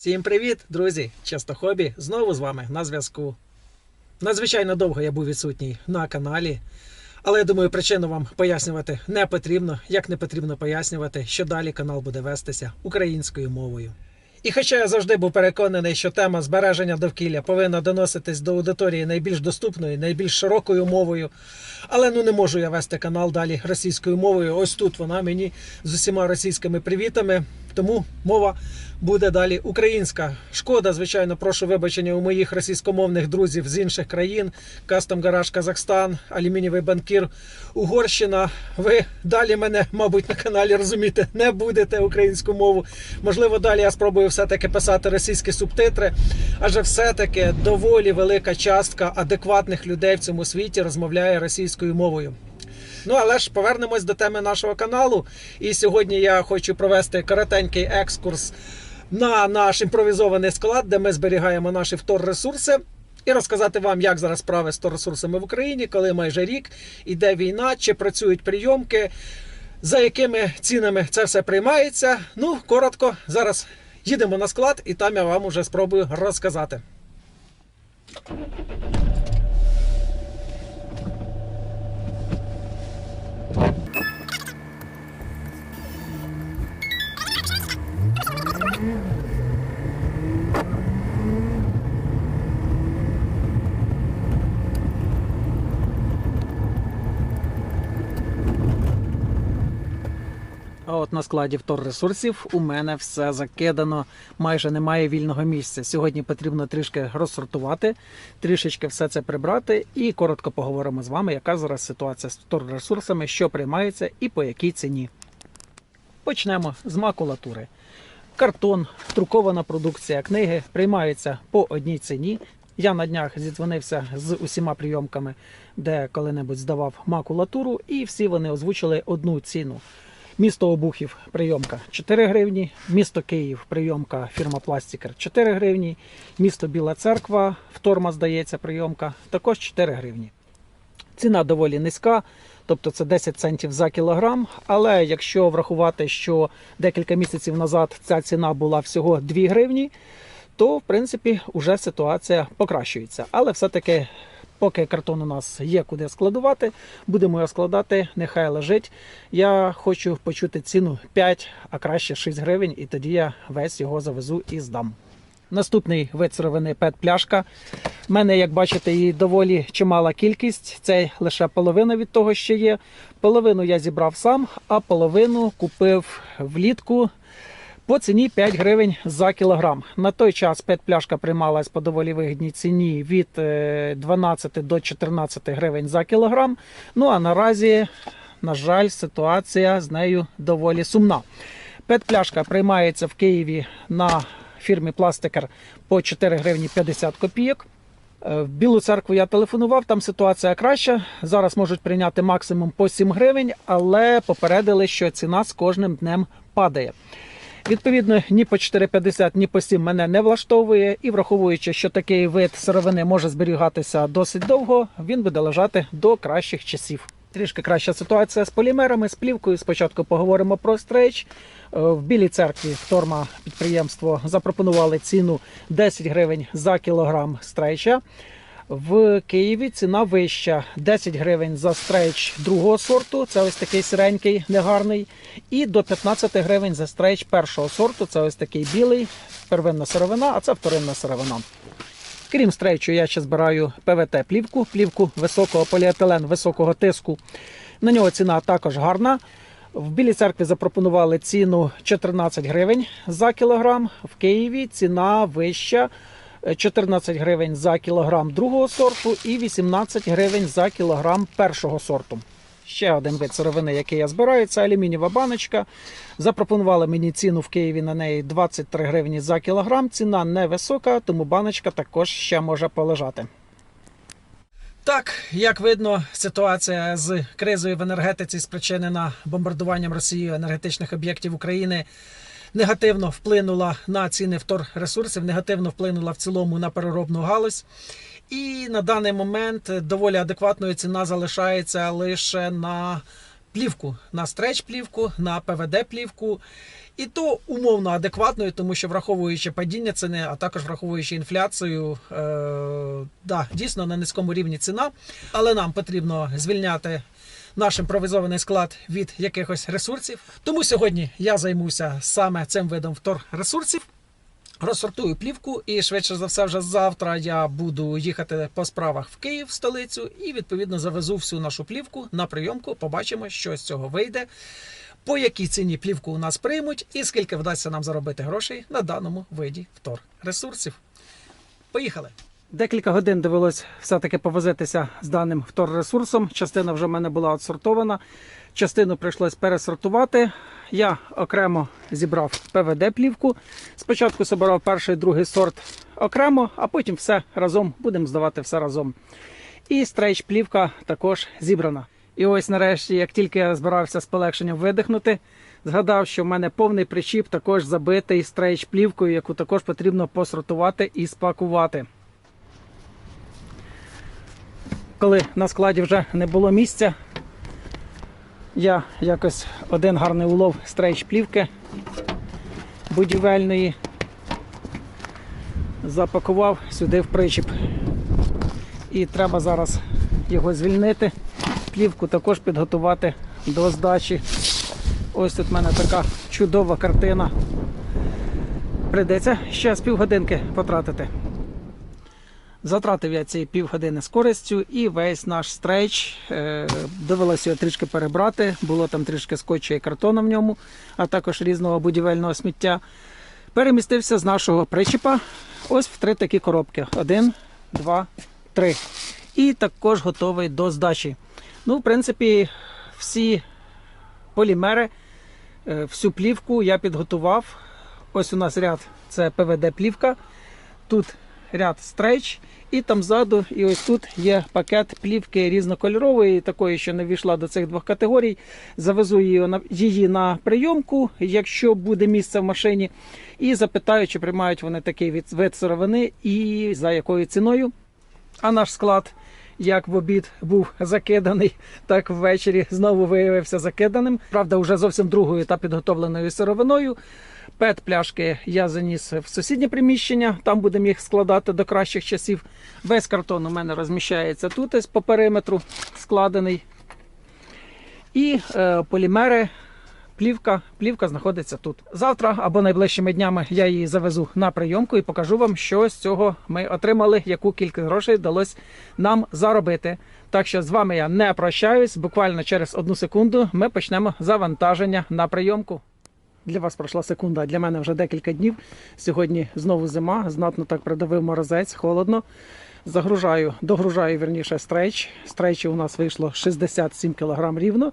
Всім привіт, друзі! Часто хобі знову з вами на зв'язку. Надзвичайно довго я був відсутній на каналі, але я думаю, причину вам пояснювати не потрібно, як не потрібно пояснювати, що далі канал буде вестися українською мовою. І хоча я завжди був переконаний, що тема збереження довкілля повинна доноситись до аудиторії найбільш доступною, найбільш широкою мовою, але ну не можу я вести канал далі російською мовою. Ось тут вона мені з усіма російськими привітами. Тому мова буде далі українська. Шкода, звичайно, прошу вибачення у моїх російськомовних друзів з інших країн: Кастом Гараж Казахстан, Алюмінієвий банкір Угорщина. Ви далі мене, мабуть, на каналі розуміти не будете українську мову. Можливо, далі я спробую все-таки писати російські субтитри, адже все-таки доволі велика частка адекватних людей в цьому світі розмовляє російською мовою. Ну, але ж повернемось до теми нашого каналу. І сьогодні я хочу провести коротенький екскурс на наш імпровізований склад, де ми зберігаємо наші вторресурси. І розказати вам, як зараз справи з вторресурсами в Україні, коли майже рік іде війна, чи працюють прийомки, за якими цінами це все приймається. Ну, коротко, зараз їдемо на склад, і там я вам уже спробую розказати. А от на складі вторресурсів у мене все закидано, майже немає вільного місця. Сьогодні потрібно трішки розсортувати, трішечки все це прибрати і коротко поговоримо з вами, яка зараз ситуація з вторресурсами, що приймається і по якій ціні. Почнемо з макулатури. Картон, друкована продукція, книги приймаються по одній ціні. Я на днях зідзвонився з усіма прийомками, де коли-небудь здавав макулатуру, і всі вони озвучили одну ціну. Місто Обухів прийомка 4 гривні, місто Київ прийомка фірма Пластикер 4 гривні, місто Біла Церква, вторма здається, прийомка також 4 гривні. Ціна доволі низька, тобто це 10 центів за кілограм. Але якщо врахувати, що декілька місяців назад ця ціна була всього 2 гривні, то в принципі вже ситуація покращується. Але все-таки, поки картон у нас є куди складувати, будемо його складати, нехай лежить. Я хочу почути ціну 5, а краще 6 гривень, і тоді я весь його завезу і здам. Наступний вид сировини пет-пляшка. У мене, як бачите, її доволі чимала кількість. Це лише половина від того, що є. Половину я зібрав сам, а половину купив влітку по ціні 5 гривень за кілограм. На той час пет-пляшка приймалась по доволі вигідній ціні від е, 12 до 14 гривень за кілограм. Ну а наразі, на жаль, ситуація з нею доволі сумна. Пет-пляшка приймається в Києві на фірмі Пластикер по 4 гривні 50 копійок. Е, В Білу церкву я телефонував, там ситуація краща. Зараз можуть прийняти максимум по 7 гривень, але попередили, що ціна з кожним днем падає. Відповідно, ні по 4,50, ні по 7 мене не влаштовує. І враховуючи, що такий вид сировини може зберігатися досить довго, він буде лежати до кращих часів. Трішки краща ситуація з полімерами, з плівкою. Спочатку поговоримо про стрейч. В Білій церкві вторма підприємство запропонували ціну 10 гривень за кілограм стрейча. В Києві ціна вища 10 гривень за стрейч другого сорту. Це ось такий сиренький, негарний. І до 15 гривень за стрейч першого сорту. Це ось такий білий, первинна сировина, а це вторинна сировина. Крім стрейчу, я ще збираю ПВТ-плівку, плівку високого поліетилен високого тиску. На нього ціна також гарна. В Білій церкві запропонували ціну 14 гривень за кілограм. В Києві ціна вища 14 гривень за кілограм другого сорту і 18 гривень за кілограм першого сорту. Ще один вид сировини, який я збираю, це алюмінієва баночка. Запропонували мені ціну в Києві на неї 23 гривні за кілограм. Ціна невисока, тому баночка також ще може полежати. Так, як видно, ситуація з кризою в енергетиці, спричинена бомбардуванням Росією енергетичних об'єктів України, негативно вплинула на ціни вторресурсів, негативно вплинула в цілому на переробну галузь. І на даний момент доволі адекватною ціна залишається лише на плівку на стреч плівку, на ПВД плівку. І то умовно адекватною, тому що враховуючи падіння ціни, а також враховуючи інфляцію, е, да, дійсно на низькому рівні ціна. Але нам потрібно звільняти наш імпровізований склад від якихось ресурсів. Тому сьогодні я займуся саме цим видом вторресурсів. Розсортую плівку, і швидше за все, вже завтра я буду їхати по справах в Київ, в столицю, і відповідно завезу всю нашу плівку на прийомку. Побачимо, що з цього вийде, по якій ціні плівку у нас приймуть, і скільки вдасться нам заробити грошей на даному виді вторресурсів. Поїхали! Декілька годин довелось все-таки повозитися з даним вторресурсом. Частина вже в мене була отсортована, частину прийшлось пересортувати. Я окремо зібрав ПВД-плівку. Спочатку збирав перший другий сорт окремо, а потім все разом будемо здавати все разом. І стрейч-плівка також зібрана. І ось нарешті, як тільки я збирався з полегшенням видихнути, згадав, що в мене повний причіп також забитий стрейч-плівкою, яку також потрібно посортувати і спакувати. Коли на складі вже не було місця, я якось один гарний улов стрейч плівки будівельної запакував сюди в причіп. І треба зараз його звільнити. Плівку також підготувати до здачі. Ось тут в мене така чудова картина. Прийдеться ще з півгодинки потратити. Затратив я ці півгодини з користю і весь наш стрейч е, довелося його трішки перебрати. Було там трішки скотча і картону в ньому, а також різного будівельного сміття. Перемістився з нашого причіпа ось в три такі коробки: один, два, три. І також готовий до здачі. Ну, в принципі, всі полімери, е, всю плівку я підготував. Ось у нас ряд це ПВД-плівка. Тут ряд стрейч, і там ззаду, і ось тут є пакет плівки різнокольорової, такої, що не війшла до цих двох категорій. Завезу її на, її на прийомку, якщо буде місце в машині, і запитаю, чи приймають вони такий від, вид сировини і за якою ціною. А наш склад, як в обід був закиданий, так ввечері знову виявився закиданим. Правда, вже зовсім другою та підготовленою сировиною. Пет пляшки я заніс в сусіднє приміщення, там будемо їх складати до кращих часів. Весь картон у мене розміщається тут, ось по периметру складений. І е, полімери, плівка, плівка знаходиться тут. Завтра або найближчими днями я її завезу на прийомку і покажу вам, що з цього ми отримали, яку кількість грошей вдалося нам заробити. Так що з вами я не прощаюсь. Буквально через одну секунду ми почнемо завантаження на прийомку. Для вас пройшла секунда, а для мене вже декілька днів. Сьогодні знову зима, знатно так придавив морозець, холодно. Загружаю, догружаю вірніше стрейч. Стрейчі у нас вийшло 67 кг рівно.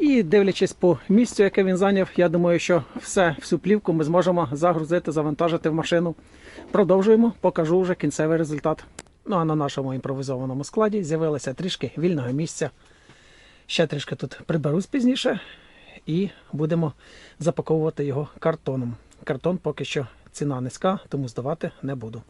І дивлячись по місцю, яке він зайняв, я думаю, що все, всю плівку ми зможемо загрузити, завантажити в машину. Продовжуємо, покажу вже кінцевий результат. Ну а на нашому імпровізованому складі з'явилося трішки вільного місця. Ще трішки тут приберусь пізніше і будемо запаковувати його картоном. Картон поки що ціна низька, тому здавати не буду.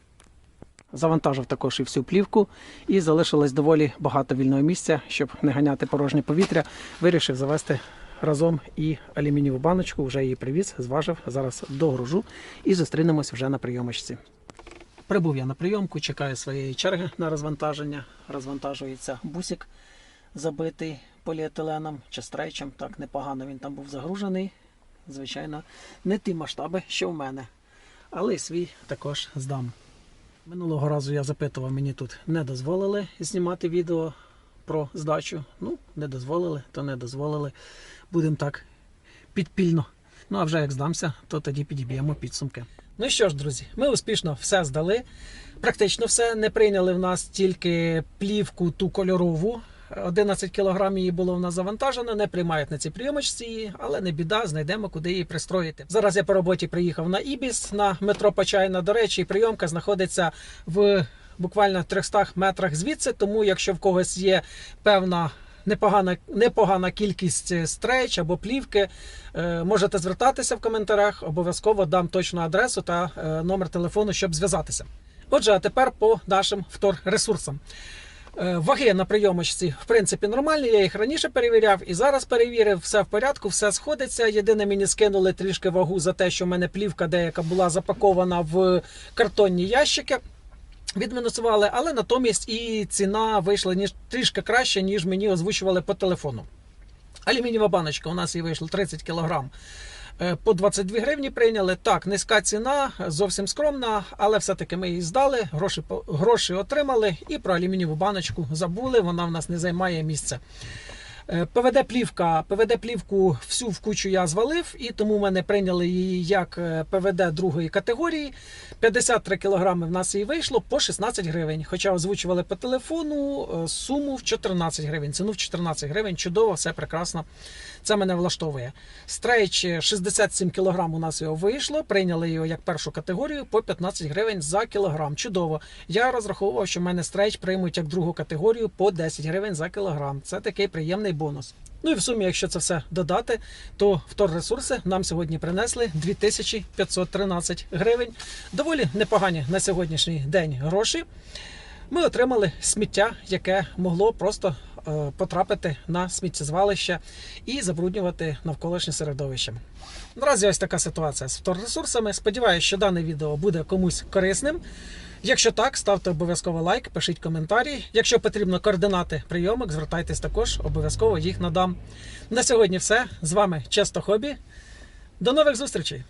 Завантажив також і всю плівку, і залишилось доволі багато вільного місця, щоб не ганяти порожнє повітря. Вирішив завести разом і алюмінієву баночку, вже її привіз, зважив. Зараз догружу і зустрінемось вже на прийомочці. Прибув я на прийомку, чекаю своєї черги на розвантаження. Розвантажується бусик забитий поліетиленом чи стрейчем. Так непогано він там був загружений. Звичайно, не ті масштаби, що в мене. Але свій також здам. Минулого разу я запитував, мені тут не дозволили знімати відео про здачу. Ну, не дозволили, то не дозволили. Будемо так підпільно. Ну а вже як здамся, то тоді підіб'ємо підсумки. Ну що ж, друзі, ми успішно все здали. Практично все. Не прийняли в нас тільки плівку ту кольорову. 11 кг її було в нас завантажено, не приймають на цій прийомочці її, але не біда, знайдемо, куди її пристроїти. Зараз я по роботі приїхав на Ібіс на метро Почайна. До речі, прийомка знаходиться в буквально 300 метрах звідси. Тому, якщо в когось є певна непогана непогана кількість стрейч або плівки, е, можете звертатися в коментарях. Обов'язково дам точну адресу та е, номер телефону, щоб зв'язатися. Отже, а тепер по нашим вторресурсам. Е, Ваги на прийомочці, в принципі, нормальні. Я їх раніше перевіряв і зараз перевірив. Все в порядку, все сходиться. Єдине, мені скинули трішки вагу за те, що в мене плівка деяка була запакована в картонні ящики. Відмінусували, але натомість і ціна вийшла ніж трішки краще, ніж мені озвучували по телефону. Алюмінієва баночка у нас її вийшло 30 кг. По 22 гривні прийняли. Так, низька ціна, зовсім скромна, але все-таки ми її здали, гроші, гроші отримали і про алюмінієву баночку забули, вона в нас не займає місця. Е, ПВД плівка, ПВД плівку всю в кучу я звалив, і тому мене прийняли її як е, ПВД другої категорії. 53 кг в нас її вийшло по 16 гривень. Хоча озвучували по телефону е, суму в 14 гривень. Ціну в 14 гривень. Чудово, все прекрасно. Це мене влаштовує. Стрейч е, 67 кг у нас його вийшло. Прийняли його як першу категорію по 15 гривень за кілограм. Чудово. Я розраховував, що в мене стрейч приймуть як другу категорію по 10 гривень за кілограм. Це такий приємний бонус. Ну і в сумі, якщо це все додати, то вторресурси нам сьогодні принесли 2513 гривень. Доволі непогані на сьогоднішній день гроші. Ми отримали сміття, яке могло просто е, потрапити на сміттєзвалище і забруднювати навколишнє середовище. Наразі ось така ситуація з вторресурсами. Сподіваюся, що дане відео буде комусь корисним. Якщо так, ставте обов'язково лайк, пишіть коментарі. Якщо потрібно координати прийомок, звертайтесь також, обов'язково їх надам. На сьогодні все. З вами Често Хобі. До нових зустрічей!